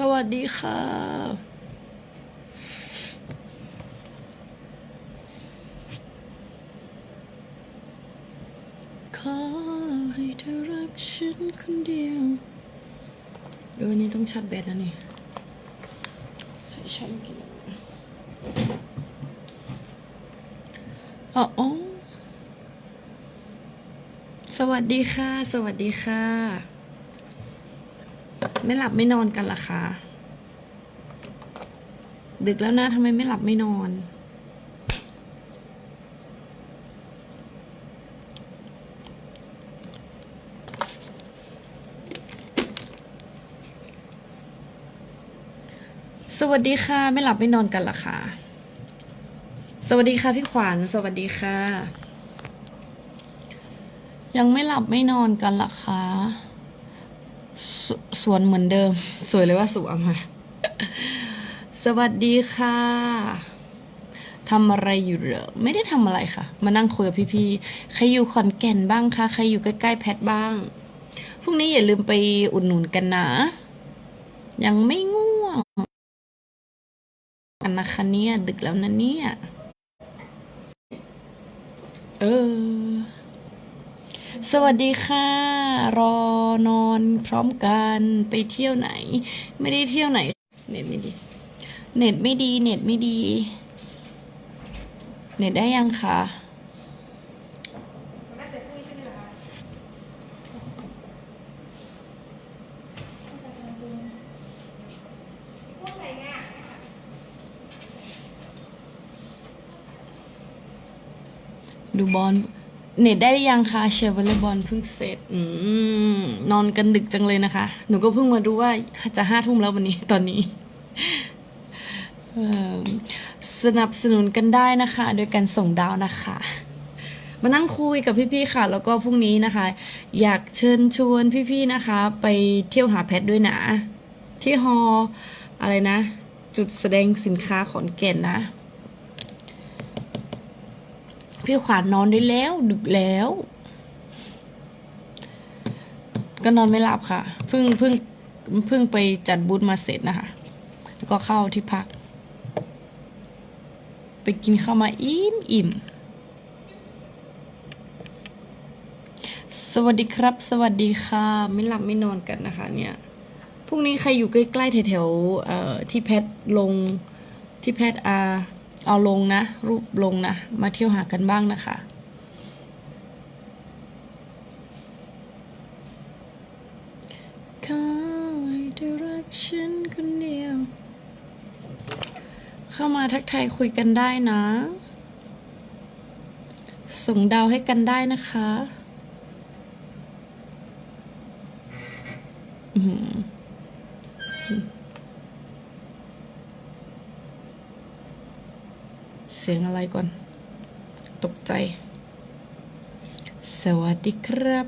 สวัสดีค่ะขอให้เธอรักฉันคนเดียว เออ นี่ต้องชัดแบตนะนี่ ใส่ชันกี่โมงอ๋ออ๋อสวัสดีค่ะ สวัสดีค่ะ ไม่หลับไม่นอนกันล่ะคะดึกแล้วนะทำไมไม่หลับไม่นอน สวัสดีค่ะ ไม่หลับไม่นอนกันล่ะคะสวัสดีค่ะพี่ขวัญสวัสดีค่ะ ยังไม่หลับไม่นอนกันล่ะคะ สสวนเหมือนเดิม สวยเลยว่าสวยมค่ะสวัสดีค่ะทำอะไรอยู่เหรอไม่ได้ทำอะไรค่ะ มานั่งคุยกับพี่ๆใครอยู่ขอนแก่นบ้างคะใครอยู่ใกล้ๆแพทบ้างพรุ่งนี้อย่าลืมไปอุดหนุนกันนะ ยังไม่ง่วงกันนะคะเนี่ย ดึกแล้วนะเนี่ย เออ สวัสดีค่ะ รอนอนพร้อมกันไปเที่ยวไหน ไม่ได้เที่ยวไหน เน็ตไม่ดี เน็ตไม่ดี เน็ตไม่ดี เน็ตได้ยังคะน่ะพรุ่งนี้ใช่ไหมล่ะคะพวกใส่งาดูบอล เน็ตได้ยังคะเชียร์วอลเลย์บอลเพิ่งเสร็จอนอนกันดึกจังเลยนะคะ หนูก็เพิ่งมาดูว่าจะห้าทุ่มแล้ววันนี้ตอนนี้สนับสนุนกันได้นะคะ โดยการส่งดาวนะคะ มานั่งคุยกับพี่ๆค่ะ แล้วก็พรุ่งนี้นะคะ อยากเชิญชวนพี่ๆนะคะ ไปเที่ยวหาแพทด้วยนะที่ฮออะไรนะ จุดแสดงสินค้าขอนแก่นนะ พี่ขวานนอนได้แล้ว ดึกแล้ว ก็นอนไม่หลับค่ะเพิ่งเพิ่งเพิ่งไปจัดบูธมาเสร็จนะคะ แล้วก็เข้าที่พัก ไปกินข้าวมาอิ่มอิ่มสวัสดีครับ สวัสดีค่ะ ไม่หลับไม่นอนกันนะคะ เนี่ยพรุ่งนี้ใครอยู่ใกล้ๆแถวๆที่แพทลงที่แพทอา เอาลงนะ รูปลงนะ มาเที่ยวหากันบ้างนะคะขอให้เธอรักฉันคนเดียว เข้ามาทักทายคุยกันได้นะ ส่งดาวให้กันได้นะคะอือหือ เสียงอะไรก่อน ตกใจ สวัสดีครับ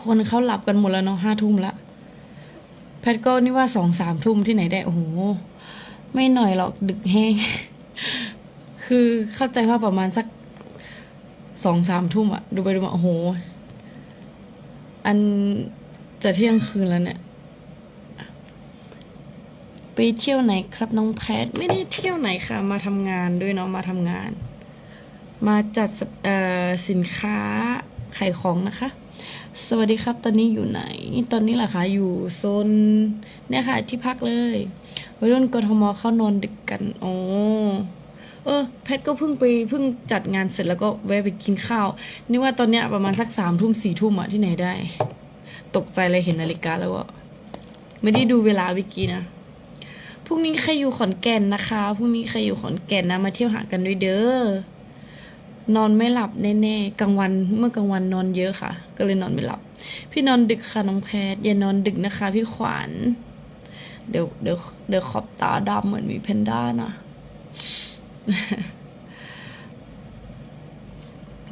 คนเขาหลับกันหมดแล้วเนาะห้าทุ่มละแพทก็นี่ว่าสองสามทุ่มที่ไหนได้ โอ้โห ไม่หน่อยหรอกดึกแห้ง คือเข้าใจว่าประมาณสักสองสามทุ่มอะดูไปดูมา โอ้โห อันจะเที่ยงคืนแล้วเนี่ย ไปเที่ยวไหนครับน้องแพท ไม่ได้เที่ยวไหนค่ะ มาทำงานด้วยเนาะมาทำงาน มาจัดสินค้าขายของนะคะ สวัสดีครับ ตอนนี้อยู่ไหน ตอนนี้เหรอคะอยู่โซนเนี่ยค่ะ ที่พักเลยวัยรุ่นกทมเข้านอนดึกกันโอ้เออแพทก็เพิ่งไปเพิ่งจัดงานเสร็จแล้วก็แวะไปกินข้าวนี่ว่าตอนเนี้ยประมาณสักสามทุ่มสี่ทุ่มอะที่ไหนได้ ตกใจเลยเห็นนาฬิกาแล้วอะไม่ได้ดูเวลาเมื่อกี้นะ รุ่งนี้ใครอยู่ขอนแก่นนะคะพรุ่งนี้ใครอยู่ขอนแก่นนะมาเที่ยวหากันด้วยเด้อนอนไม่หลับแน่ๆกลางวันเมื่อกลางวันนอนเยอะค่ะ ก็เลยนอนไม่หลับ พี่นอนดึกค่ะน้องแพทอย่านอนดึกนะคะ พี่ขวัญเดี๋ยวเดี๋ยวเดี๋ยวขอบตาดำเหมือนมีแพนด้านะ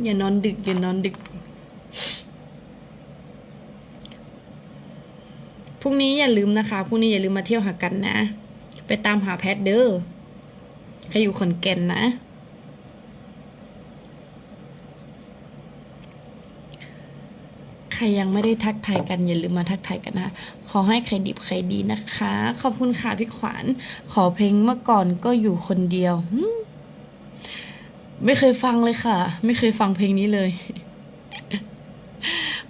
อย่านอนดึกอย่านอนดึกพรุ่งนี้อย่าลืมนะคะพรุ่งนี้อย่าลืมมาเที่ยวหากันนะ ไปตามหาแพทเด้อใครอยู่ขอนแก่นนะ ใครยังไม่ได้ทักทายกันอย่าลืมมาทักทายกันนะ ขอให้ใครดิบใครดีนะคะ ขอบคุณค่ะพี่ขวัญขอเพลงเมื่อก่อนก็อยู่คนเดียว ไม่เคยฟังเลยค่ะ ไม่เคยฟังเพลงนี้เลย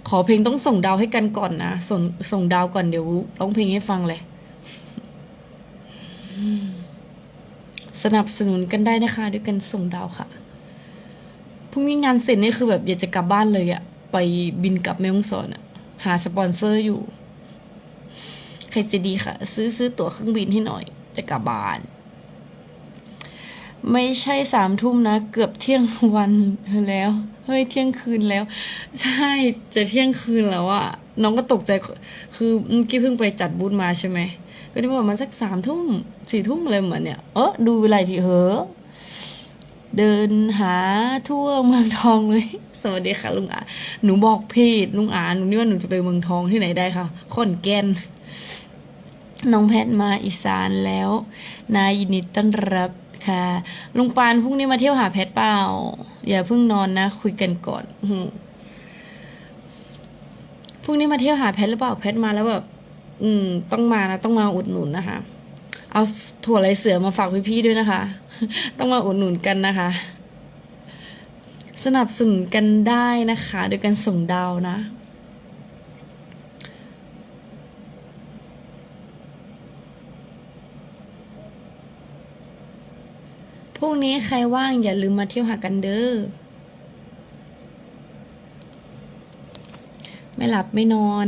ขอเพลงต้องส่งดาวให้กันก่อนนะ ส่งส่งดาวก่อนเดี๋ยวร้องเพลงให้ฟังเลย สนับสนุนกันได้นะคะ ด้วยกันส่งดาวค่ะพรุ่งนี้งานเสร็จนี่คือแบบอยากจะกลับบ้านเลยอะไปบินกลับแม่ฮ่องสอนอะหาสปอนเซอร์อยู่ ใครจะดีค่ะ ซื้อซื้อตั๋วเครื่องบินให้หน่อย จะกลับบ้าน ไม่ใช่สามทุ่มนะ เกือบเที่ยงวันแล้วเฮ้ยเที่ยงคืนแล้ว ใช่จะเที่ยงคืนแล้วอะน้องก็ตกใจคือเมื่อกี้เพิ่งไปจัดบูธมาใช่ไหม ก็ได้ประมาณสักสามทุ่มสี่ทุ่มอะไรเหมือนเนี่ย เออดูเวลาทีเหอเดินหาทั่วเมืองทองเลย สวัสดีค่ะลุงอาหนูบอกเพจลุงอาหนูนี่ว่าหนูจะไปเมืองทองที่ไหนได้ค่ะขอนแก่นน้องแพทมาอีสานแล้ว นายยินดีต้อนรับค่ะลุงปานพรุ่งนี้มาเที่ยวหาแพทเปล่า อย่าเพิ่งนอนนะ คุยกันก่อนพรุ่งนี้มาเที่ยวหาแพทหรือเปล่าแพทมาแล้วแบบ อืม ต้องมานะ ต้องมาอุดหนุนนะคะ เอาถั่วไรเสือมาฝากพี่ๆด้วยนะคะ ต้องมาอุดหนุนกันนะคะ สนับสนุนกันได้นะคะโดยการส่งดาวนะพรุ่งนี้ใครว่างอย่าลืมมาเที่ยวหากันเด้อ ไม่หลับไม่นอน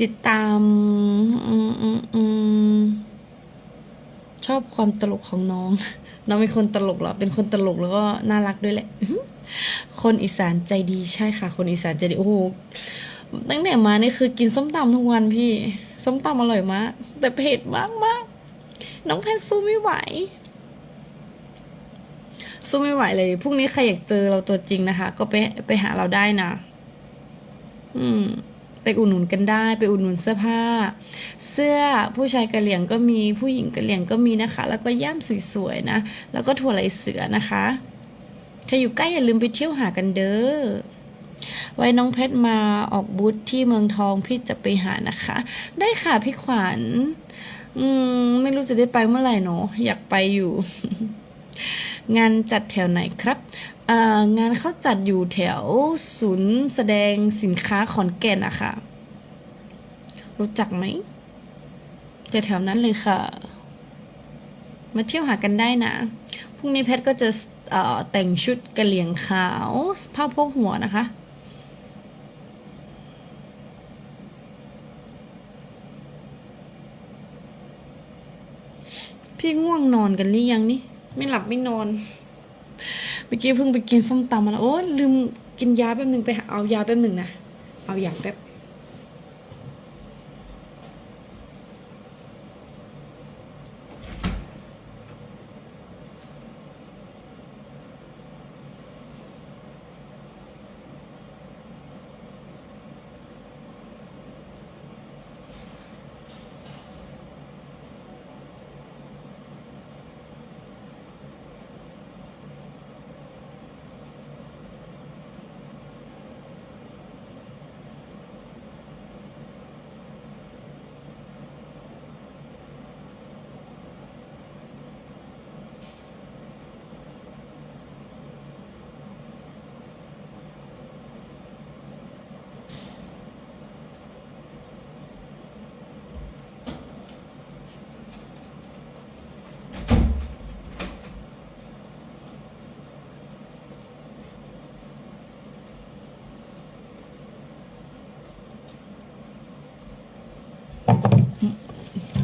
ติดตามอืมอืมอืมชอบความตลกของน้อง น้องเป็นคนตลกเหรอ เป็นคนตลกแล้วก็น่ารักด้วยแหละ คนอีสานใจดีใช่ค่ะ คนอีสานใจดี โอ้โห ตั้งแต่มานี่คือกินส้มตำทุกวันพี่ ส้มตำอร่อยมาก แต่เผ็ดมากมากๆน้องแพนสู้ไม่ไหว สู้ไม่ไหวเลย พรุ่งนี้ใครอยากเจอเราตัวจริงนะคะ ก็ไปไปหาเราได้นะ อืม ไปอุดหนุนกันได้ ไปอุดหนุนเสื้อผ้า เสื้อผู้ชายกระเหลี่ยงก็มีผู้หญิงกระเหลี่ยงก็มีนะคะ แล้วก็ย่ามสวยๆนะ แล้วก็ถั่วไหลเสือนะคะใครอยู่ใกล้อย่าลืมไปเที่ยวหากันเด้อไว้น้องเพชรมาออกบูธที่เมืองทองพี่จะไปหานะคะ ได้ค่ะพี่ขวัญ อืม ไม่รู้จะได้ไปเมื่อไหร่เนาะอยากไปอยู่ งานจัดแถวไหนครับ งานเขาจัดอยู่แถวศูนย์แสดงสินค้าขอนแก่นอะค่ะ รู้จักไหมจะแถวนั้นเลยค่ะ มาเที่ยวหากันได้นะ พรุ่งนี้แพทย์ก็จะแต่งชุดกระเหลี่ยงขาวผ้าโพกหัวนะคะพี่ง่วงนอนกันหรือยังนี่ ไม่หลับไม่นอน เมื่อกี้เพิ่งไปกินส้มตำมาแล้วโอ้ลืมกินยาแป๊บหนึ่งไปหาเอายาแป๊บหนึ่งนะ เอายาแป๊บ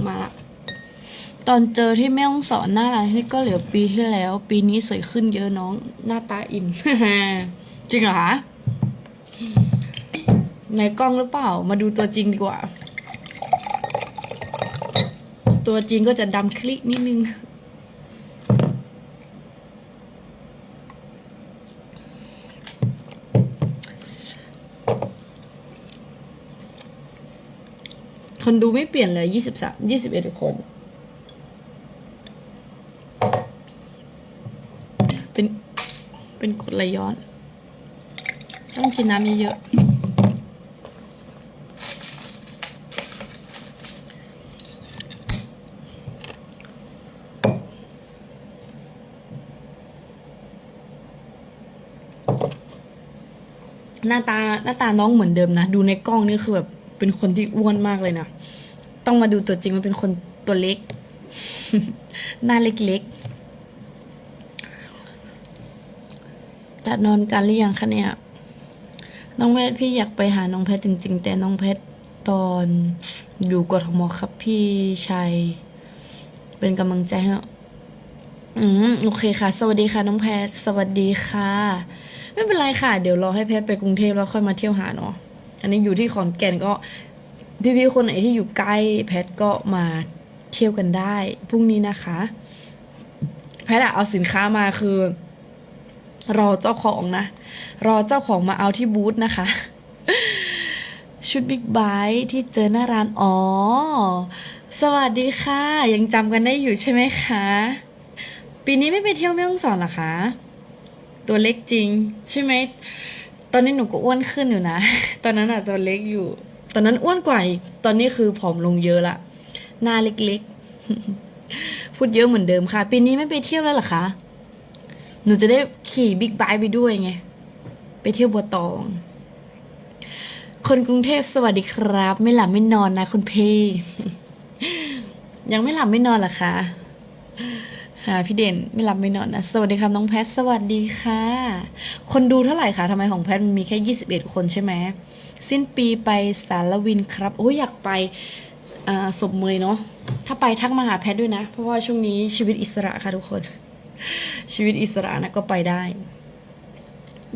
มาละ ตอนเจอที่แม่ห้องสอนหน้าร้านที่ก็เหลือปีที่แล้ว ปีนี้สวยขึ้นเยอะน้อง หน้าตาอิ่ม จริงเหรอคะในกล้องหรือเปล่า มาดูตัวจริงดีกว่า ตัวจริงก็จะดำคลิกนิดนึงคนดูไม่เปลี่ยนเลยยี่สิบสามยี่สิบเอ็ดคน เป็นกรดไหลย้อน ต้องกินน้ำเยอะหน้าตาหน้าตาน้องเหมือนเดิมนะ ดูในกล้องนี่คือแบบเป็นคนที่อ้วนมากเลยนะ ต้องมาดูตัวจริงมันเป็นคนตัวเล็ก หน้าเล็กๆ จะนอนกันหรือยังคะเนี่ย น้องแพทย์พี่อยากไปหาน้องแพทย์จริง ๆ แต่น้องแพทย์ตอนอยู่กทมครับพี่ชัย เป็นกำลังใจให้อืมโอเคค่ะ สวัสดีค่ะ น้องแพทย์สวัสดีค่ะ ไม่เป็นไรค่ะ เดี๋ยวรอให้แพทย์ไปกรุงเทพแล้วค่อยมาเที่ยวหาเนาะอันนี้อยู่ที่ขอนแก่นก็ พี่ๆคนไหนที่อยู่ใกล้แพทย์ก็มาเที่ยวกันได้พรุ่งนี้นะคะ แพทย์อะเอาสินค้ามาคือ รอเจ้าของนะ รอเจ้าของมาเอาที่บูธนะคะ ชุดบิ๊กไบค์ที่เจอหน้าร้าน อ๋อ สวัสดีค่ะ ยังจำกันได้อยู่ใช่ไหมคะ ปีนี้ไม่ไปเที่ยวแม่ฮ่องสอนหรอคะ ตัวเล็กจริง ใช่ไหม ตอนนี้หนูก็อ้วนขึ้นอยู่นะ ตอนนั้นอะตัวเล็กอยู่ ตอนนั้นอ้วนกว่าอีก ตอนนี้คือผอมลงเยอะละ หน้าเล็กๆ พูดเยอะเหมือนเดิมค่ะ ปีนี้ไม่ไปเที่ยวแล้วหรอคะ หนูจะได้ขี่บิ๊กไบค์ไปด้วยไง ไปเที่ยวบัวตอง คนกรุงเทพสวัสดีครับ ไม่หลับไม่นอนนะคุณพี่ยังไม่หลับไม่นอนหรอคะหาพี่เด่นไม่หลับไม่นอนนะสวัสดีครับน้องแพทสวัสดีค่ะ คนดูเท่าไหร่คะทำไมของแพทมันมีแค่ยี่สิบเอ็ดคนใช่ไหมสิ้นปีไปสารวินครับ โอ้ยอยากไปอ่าศพเมยเนาะถ้าไปทักมาหาแพทด้วยนะ เพราะว่าช่วงนี้ชีวิตอิสระค่ะทุกคน ชีวิตอิสระนะก็ไปได้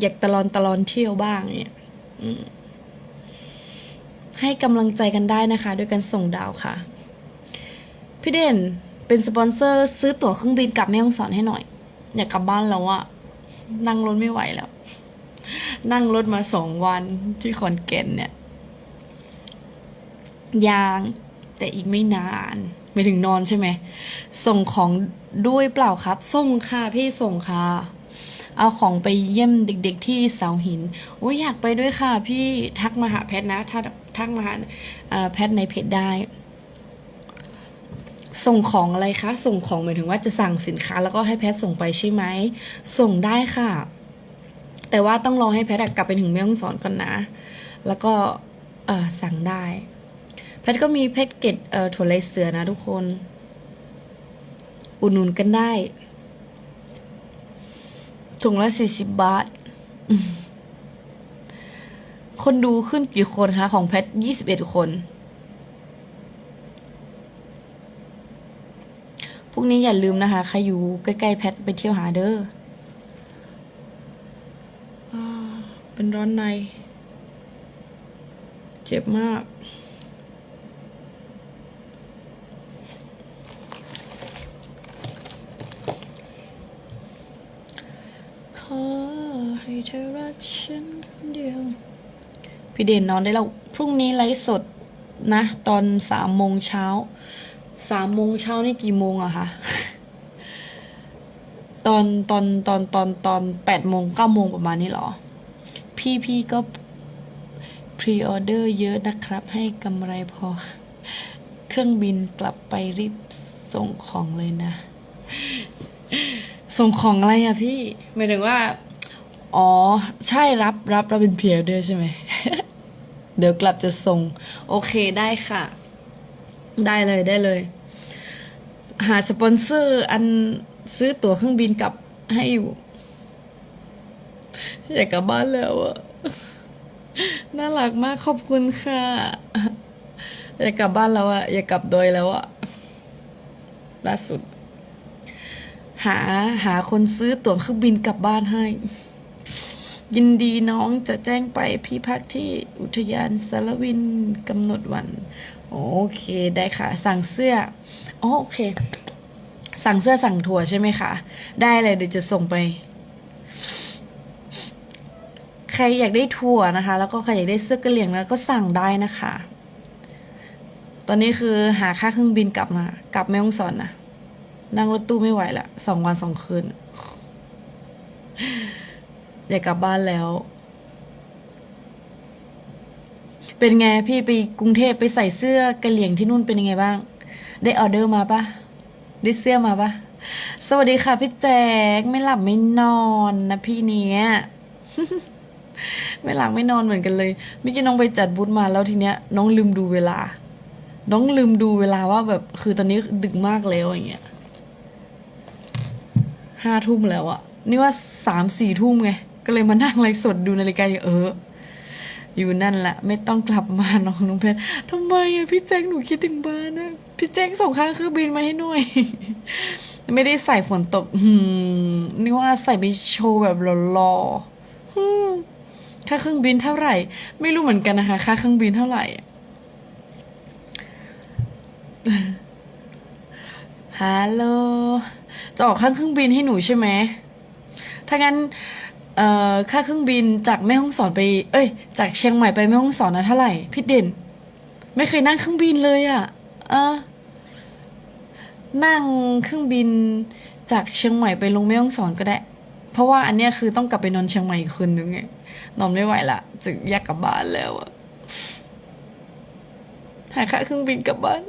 อยากตะลอนตะลอนเที่ยวบ้างเนี่ยให้กำลังใจกันได้นะคะ ด้วยการส่งดาวค่ะ พี่เด่นเป็นสปอนเซอร์ซื้อตั๋วเครื่องบินกลับแม่ฮ่องสอนให้หน่อย อยากกลับบ้านแล้วอะนั่งรถไม่ไหวแล้ว นั่งรถมาสองวันที่ขอนแก่นเนี่ยยางแต่อีกไม่นาน ไม่ถึงนอนใช่ไหม ส่งของด้วยเปล่าครับ ส่งค่ะพี่ส่งค่ะ เอาของไปเยี่ยมเด็ก ๆ ที่เสาหิน โอ้ยอยากไปด้วยค่ะ พี่ทักมาหาแพทนะ ถ้าทักมาหาเอ่อแพทในเพจได้ ส่งของอะไรคะ ส่งของหมายถึงว่าจะสั่งสินค้า แล้วก็ให้แพทส่งไปใช่ไหม ส่งได้ค่ะ แต่ว่าต้องรอให้แพทกลับไปถึงแม่ฮ่องสอนก่อนนะ แล้วก็สั่งได้ แพทก็มีแพ็กเกจเอ่อถั่วลายเสือนะทุกคน อุดหนุนกันได้ ถุงละสี่สิบบาท คนดูขึ้นกี่คนคะ ของแพทยี่สิบเอ็ดคนพรุ่งนี้อย่าลืมนะคะใครอยู่ใกล้ ๆ แพทไปเที่ยวหาเด้อเป็นร้อนใน เจ็บมาก อให้เธอรักฉันคนเดียว พี่เด่นนอนได้แล้ว พรุ่งนี้ไลฟ์สดนะ ตอนสามโมงเช้า สามโมงเช้านี่กี่โมงอะคะตอนตอนตอนตอนตอนแปดโมงเก้าโมงประมาณนี้หรอ พี่พี่ก็พรีออเดอร์เยอะนะครับ ให้กำไรพอ เครื่องบินกลับไปรีบส่งของเลยนะ ส่งของอะไรอะพี่หมายถึงว่า อ๋อ ใช่รับรับเรับเป็นพรีออเดอร์ใช่ไหม เดี๋ยวกลับจะส่ง โอเคได้ค่ะ ได้เลยได้เลย หาสปอนเซอร์อันซื้อตั๋วเครื่องบินกลับให้อยู่ อยากกลับบ้านแล้วอะน่ารักมากขอบคุณค่ะ อยากกลับบ้านแล้วอะอยากกลับโดยแล้วอะล่าสุด หาหาคนซื้อตั๋วเครื่องบินกลับบ้านให้ ยินดีน้องจะแจ้งไปพี่พักที่อุทยานสารวินกำหนดวัน โอเคได้ค่ะ สั่งเสื้ออ๋อโอเค สั่งเสื้อสั่งถั่วใช่ไหมคะ ได้เลยเดี๋ยวจะส่งไป ใครอยากได้ถั่วนะคะ แล้วก็ใครอยากได้เสื้อกระเหลี่ยงแล้วก็สั่งได้นะคะ ตอนนี้คือหาค่าเครื่องบินกลับมา กลับแม่ฮ่องสอนนะ นั่งรถตู้ไม่ไหวละสองวันสองคืนอยากกลับบ้านแล้ว เป็นไงพี่ไปกรุงเทพไปใส่เสื้อกระเหลี่ยงที่นู่นเป็นยังไงบ้าง ได้ออเดอร์มาปะได้เสื้อมาปะสวัสดีค่ะพี่แจ๊กไม่หลับไม่นอนนะพี่เนี้ยไม่หลับไม่นอนเหมือนกันเลยเมื่อกี้น้องไปจัดบูธมาแล้วทีเนี้ย น้องลืมดูเวลา น้องลืมดูเวลาว่าแบบ คือตอนนี้ดึกมากแล้วอย่างเงี้ย ห้าทุ่มแล้วอะนี่ว่าสามสี่ทุ่มไง ก็เลยมานั่งไลฟ์สดดูนาฬิกาอยู่เออ อยู่นั่นแหละ ไม่ต้องกลับมาน้องน้องเพชรทำไมอะพี่แจ้งหนูคิดถึงบ้านนะพี่แจ้งส่งค่าเครื่องบินมาให้หน่อย ไม่ได้ใส่ฝนตกอืมนี่ว่าใส่ไปโชว์แบบหล่อๆค่าเครื่องบินเท่าไหร่ ไม่รู้เหมือนกันนะคะ ค่าเครื่องบินเท่าไหร่ฮัลโหล จะออกค่าเครื่องบินให้หนูใช่ไหมถ้างั้นเอ่อค่าเครื่องบินจากแม่ฮ่องสอนไป เอ้ย จากเชียงใหม่ไปแม่ฮ่องสอนนะเท่าไหร่พี่เด่น ไม่เคยนั่งเครื่องบินเลยอะ่ะเออนั่งเครื่องบินจากเชียงใหม่ไปลงแม่ฮ่องสอนก็ได้ เพราะว่าอันเนี้ยคือต้องกลับไปนอนเชียงใหม่อีกคืนนึงไงนอนไม่ไหวละจะอยากกลับบ้านแล้วอะหาค่าเครื่องบินกลับบ้าน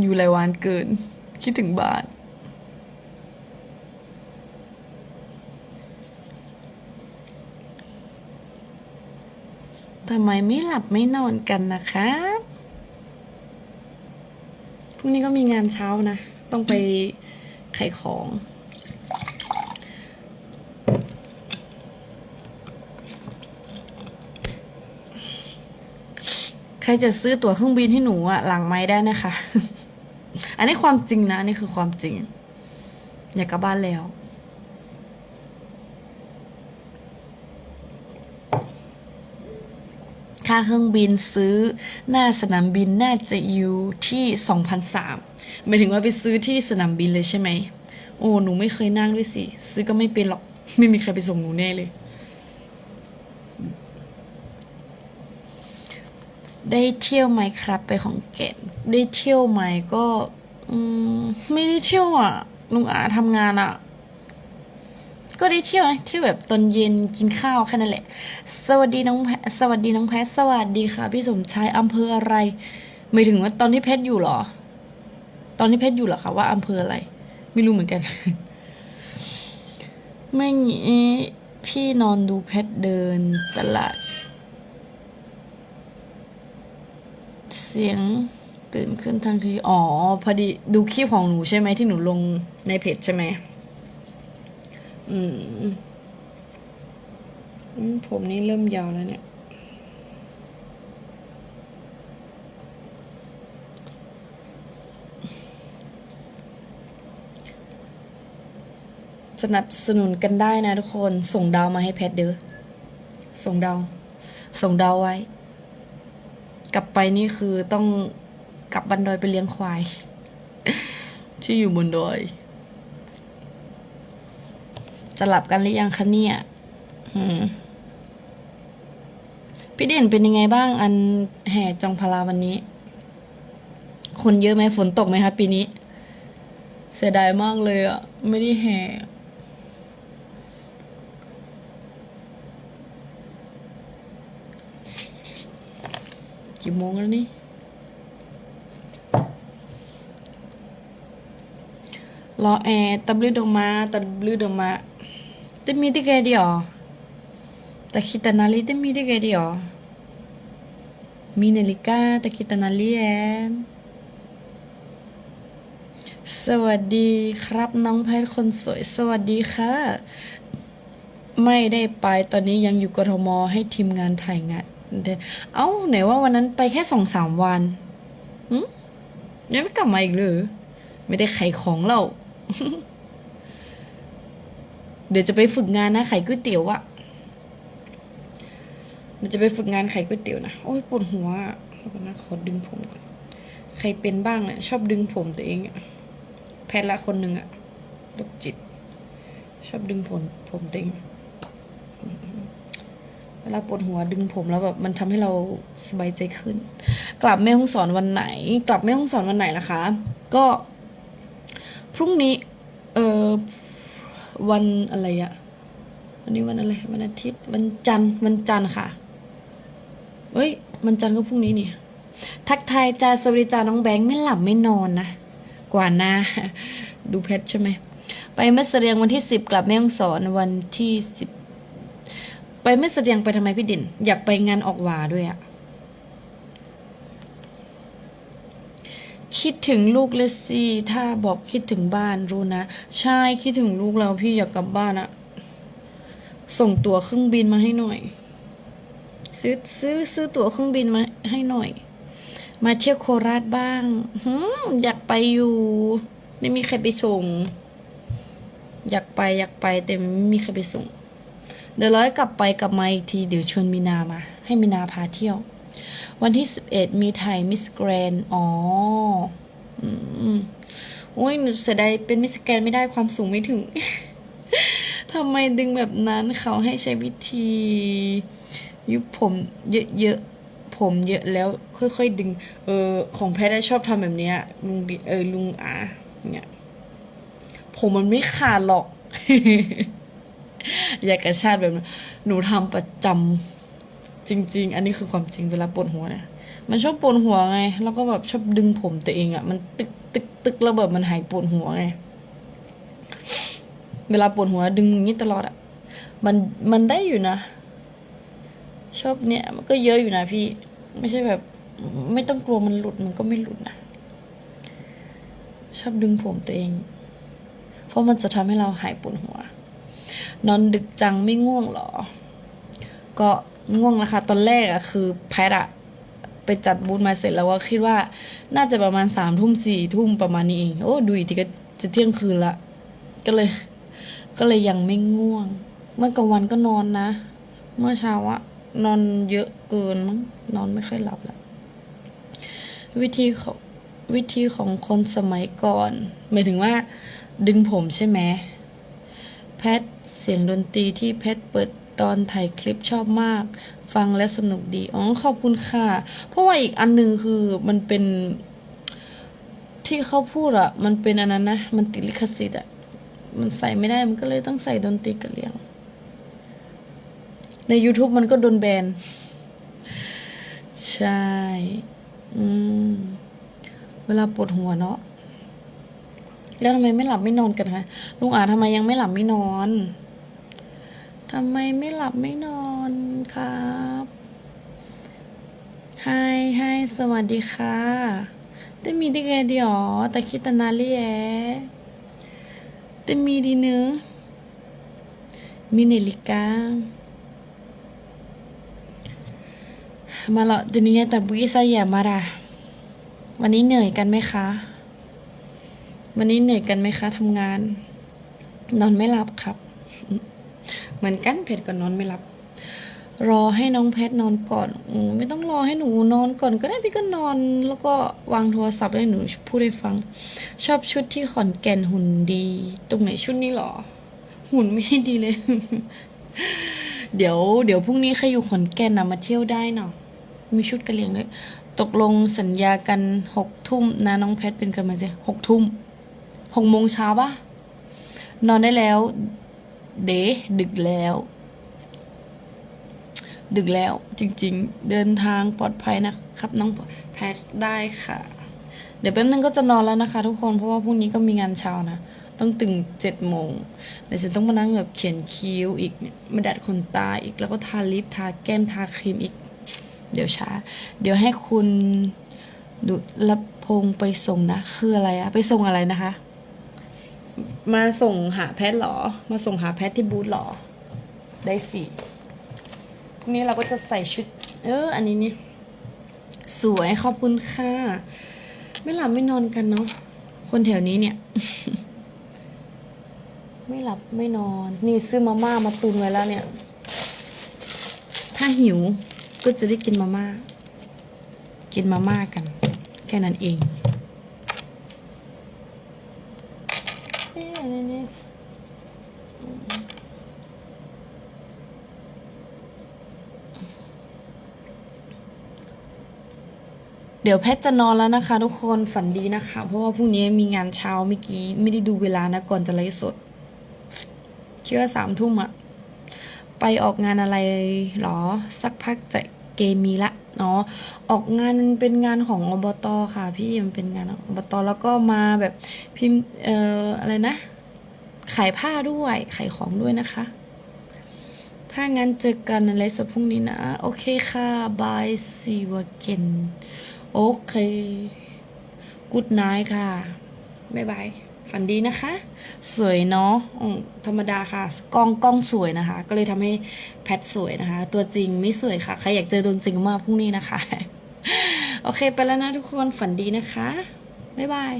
อยู่หลายวันเกิน คิดถึงบ้าน ทำไมไม่หลับไม่นอนกันนะคะพรุ่งนี้ก็มีงานเช้านะ ต้องไปขายของใครจะซื้อตั๋วเครื่องบินให้หนูอะหลังไม้ได้นะคะ อันนี้ความจริงนะอันนี่คือความจริง อยากกลับบ้านแล้ว ค่าเครื่องบินซื้อหน้าสนามบินน่าจะอยู่ที่สองพันสามหมายถึงว่าไปซื้อที่สนามบินเลยใช่ไหม โอ้ หนูไม่เคยนั่งด้วยสิ ซื้อก็ไม่เป็นหรอก ไม่มีใครไปส่งหนูแน่เลย ได้เที่ยวไหมครับไปของแก่นได้เที่ยวไหมก็อืมไม่ได้เที่ยวอะลุงอาทำงานอะ ก็ได้เที่ยวนะเที่ยวแบบตอนเย็นกินข้าวแค่นั้นแหละ สวัสดีน้องแพสวัสดีน้องแพสวัสดีค่ะ พี่สมชายอำเภออะไรหมายถึงว่าตอนที่เพชรอยู่หรอ ตอนที่เพชรอยู่เหรอคะว่าอำเภออะไร ไม่รู้เหมือนกัน ไม่งี้พี่นอนดูเพชรเดินตลาด เสียงตื่นขึ้นทันที อ๋อ พอดีดูคลิปของหนูใช่ไหมที่หนูลงในเพจใช่ไหม อืม ผมนี่เริ่มยาวแล้วเนี่ย สนับสนุนกันได้นะทุกคน ส่งดาวมาให้แพทเด้อ ส่งดาว ส่งดาวไว้ กลับไปนี่คือต้องกลับบันดอยไปเลี้ยงควาย ที่อยู่บนดอยจะหลับกันหรือยังคะเนี่ยพี่เด่นเป็นยังไงบ้าง อันแห่จองพลาวันนี้ คนเยอะไหมฝนตกไหมคะปีนี้ เสียดายมากเลยอะไม่ได้แห่ กี่โมงแล้วนี่รอแอร์ตะบลืดออกมาตะบลืดออกมาจะมีที่แกดีอ๋อแต่คิดแต่นาฬิจะมีที่แกดีอ๋อมีนาฬิกาแต่คิดแต่นาฬิแอมสวัสดีครับน้องแพทย์คนสวย สวัสดีค่ะ ไม่ได้ไปตอนนี้ยังอยู่กทมให้ทีมงานถ่ายงาน เดเอ้าไหนว่าวันนั้นไปแค่สองสามวันหืมยังไม่กลับมาอีกเลยไม่ได้ขายของเรา เดี๋ยวจะไปฝึกงานนะขายก๋วยเตี๋ยวอะเดี๋ยวจะไปฝึกงานขายก๋วยเตี๋ยวนะโอ้ยปวดหัวอะเดี๋ยวนะขอดึงผมก่อนใครเป็นบ้างเนี่ยชอบดึงผมตัวเองอะแพทย์ละคนหนึ่งอะโรคจิต ชอบดึงผมผมตัวเอง เวลาปวดหัวดึงผมแล้วแบบมันทำให้เราสบายใจขึ้น กลับแม่ห้องสอนวันไหน กลับแม่ห้องสอนวันไหนล่ะคะ ก็พรุ่งนี้ เออวันอะไรอะวันนี้วันอะไร วันอาทิตย์ วันจันทร์ วันจันทร์ค่ะ เฮ้ย วันจันทร์ก็พรุ่งนี้เนี่ย ทักทายจ้าสวัสดีจ้าน้องแบงค์ไม่หลับไม่นอนนะ กว่านะ ดูเพชรใช่ไหม ไปแม่เรียงวันที่สิบกลับแม่ฮ่องสอนวันที่สิบ ไปแม่เสรียงไปทำไมพี่ดิน อยากไปงานออกวาด้วยอะคิดถึงลูกเลยสิถ้าบอกคิดถึงบ้านรู้นะ ใช่คิดถึงลูกเราพี่อยากกลับบ้านอะส่งตั๋วเครื่องบินมาให้หน่อย ซื้อซื้อซื้อตั๋วเครื่องบินมาให้หน่อย มาเที่ยวโคราชบ้างหืมอยากไปอยู่ ไม่มีใครไปส่ง อยากไปอยากไปแต่ไม่มีใครไปส่ง เดี๋ยวร้อยกลับไปกลับมาอีกทีเดี๋ยวชวนมีนามา ให้มีนาพาเที่ยว วันที่สิบเอ็ดมีไทยมิสแกรนอ๋ออืมโอ้ยหนูเสียดายเป็นมิสแกรนไม่ได้ความสูงไม่ถึงทำไมดึงแบบนั้นเขาให้ใช้วิธี ยุบผมเยอะๆผมเยอะแล้วค่อยๆดึง เออของแพทย์อะชอบทำแบบเนี้ยลุงเออลุงอาเนี่ยผมมันไม่ขาดหรอก อยากกระชากแบบนั้นหนูทำประจำจริง ๆ อันนี้คือความจริงเวลาปวดหัวเนี่ยมันชอบปวดหัวไง แล้วก็แบบชอบดึงผมตัวเองอะ่ะมันตึกตึกตึกแล้วแบบมันหายปวดหัวไง เวลาปวดหัว ดึงอย่างนี้ตลอดอะ่ะมันมันได้อยู่นะ ชอบเนี่ย มันก็เยอะอยู่นะพี่ ไม่ใช่แบบ ไม่ต้องกลัวมันหลุดมันก็ไม่หลุดนะชอบดึงผมตัวเอง เพราะมันจะทำให้เราหายปวดหัว นอนดึกจังไม่ง่วงหรอ ก็ง่วงแล้วค่ะตอนแรกอะคือแพทอะไปจัดบูธมาเสร็จแล้วว่าคิดว่าน่าจะประมาณสามทุ่มสี่ทุ่มประมาณนี้เองโอ้ดูอีกทีก็จะเที่ยงคืนละ ก็เลย ก็เลยยังไม่ง่วง เมื่อกลางวันก็นอนนะ เมื่อเช้าอะนอนเยอะเกินมั้งนอนไม่ค่อยหลับแล้ววิธีของวิธีของคนสมัยก่อนหมายถึงว่าดึงผมใช่ไหม พทเสียงดนตรีที่แพทเปิดตอนถ่ายคลิปชอบมาก ฟังและสนุกดี อ๋อ ขอบคุณค่ะ เพราะว่าอีกอันหนึ่งคือมันเป็นที่เขาพูดอะมันเป็นอันนั้นนะ มันติดลิขสิทธิ์อะมันใส่ไม่ได้มันก็เลยต้องใส่ดนตรีกระเลียง ใน YouTube มันก็โดนแบน ใช่ อืม เวลาปวดหัวเนาะ แล้วทำไมไม่หลับไม่นอนกันคะลุงอาทำไมยังไม่หลับไม่นอนทำไมไม่หลับไม่นอนครับไฮไฮสวัสดีค่ะได้มีด้ไงดีอ๋อแต่คิดตนาเลียแต่มีดีเนื้อมีเนลิกามาละเดี๋ยวนี้แต่บุยซาแยมาละวันนี้เหนื่อยกันไหมคะ วันนี้เหนื่อยกันไหมคะทำงาน นอนไม่หลับครับ เหมือนกันเพชรก็นอนไม่หลับ รอให้น้องเพชรนอนก่อนอไม่ต้องรอให้หนูนอนก่อน ก็ได้พี่ก็นอน แล้วก็วางโทรศัพท์ให้หนูพูดให้ฟัง ชอบชุดที่ขอนแก่นหุ่นดี ตรงไหนชุดนี้หรอ หุ่นไม่ดีเลย เดี๋ยว เดี๋ยวพรุ่งนี้ใครอยู่ขอนแก่นนะมาเที่ยวได้เนาะมีชุดกระเลียงด้วยตกลงสัญญากันหกทุ่มนะน้องแพทเป็นกันมาสิหกทุ่ม หกโมงเช้าปะนอนได้แล้ว เดดึกแล้ว ดึกแล้ว จริง ๆ เดินทางปลอดภัยนะครับ น้องแพทได้ค่ะ เดี๋ยวแป๊บนึงก็จะนอนแล้วนะคะ ทุกคนเพราะว่าพรุ่งนี้ก็มีงานเช้านะต้องตื่นเจ็ดโมงเดี๋ยวฉันต้องมานั่งแบบเขียนคิ้วอีกมาดัดขนตาอีกแล้วก็ทาลิปทาแก้มทาครีมอีก เดี๋ยวช้า เดี๋ยวให้คุณดุลพงษ์ไปส่งนะ คืออะไรอะไปส่งอะไรนะคะ มาส่งหาแพทย์หรอ มาส่งหาแพทย์ที่บูธหรอ ได้สินี้เราก็จะใส่ชุด เออ อันนี้นี่ สวยขอบคุณค่ะ ไม่หลับไม่นอนกันเนาะ คนแถวนี้เนี่ย ไม่หลับไม่นอน นี่ซื้อมาม่ามาตุนไว้แล้วเนี่ย ถ้าหิวก็จะได้กินมาม่า กินมาม่ากัน แค่นั้นเอง เอ๊ะอันนี้นี่ เดี๋ยวแพทย์จะนอนแล้วนะคะ ทุกคนฝันดีนะคะ เพราะว่าพรุ่งนี้มีงานเช้าเมื่อกี้ไม่ได้ดูเวลานะก่อนจะไลฟ์สดคิดว่าสามทุ่มอะไปออกงานอะไรหรอ สักพักจะเกมีละอ๋อออกงานเป็นงานของอบตค่ะ พี่มันเป็นงานอบตแล้วก็มาแบบพิมพ์เอ่ออะไรนะขายผ้าด้วยขายของด้วยนะคะ ถ้างั้นเจอกันในไลฟ์สดพรุ่งนี้นะ โอเคค่ะบายซีวเกน โอเคกูดไนท์ค่ะ บ๊ายบาย ฝันดีนะคะ สวยเนาะธรรมดาค่ะ กล้องกล้องสวยนะคะ ก็เลยทำให้แพทสวยนะคะ ตัวจริงไม่สวยค่ะ ใครอยากเจอตัวจริงมาพรุ่งนี้นะคะ โอเค ไปแล้วนะทุกคน ฝันดีนะคะ บ๊ายบาย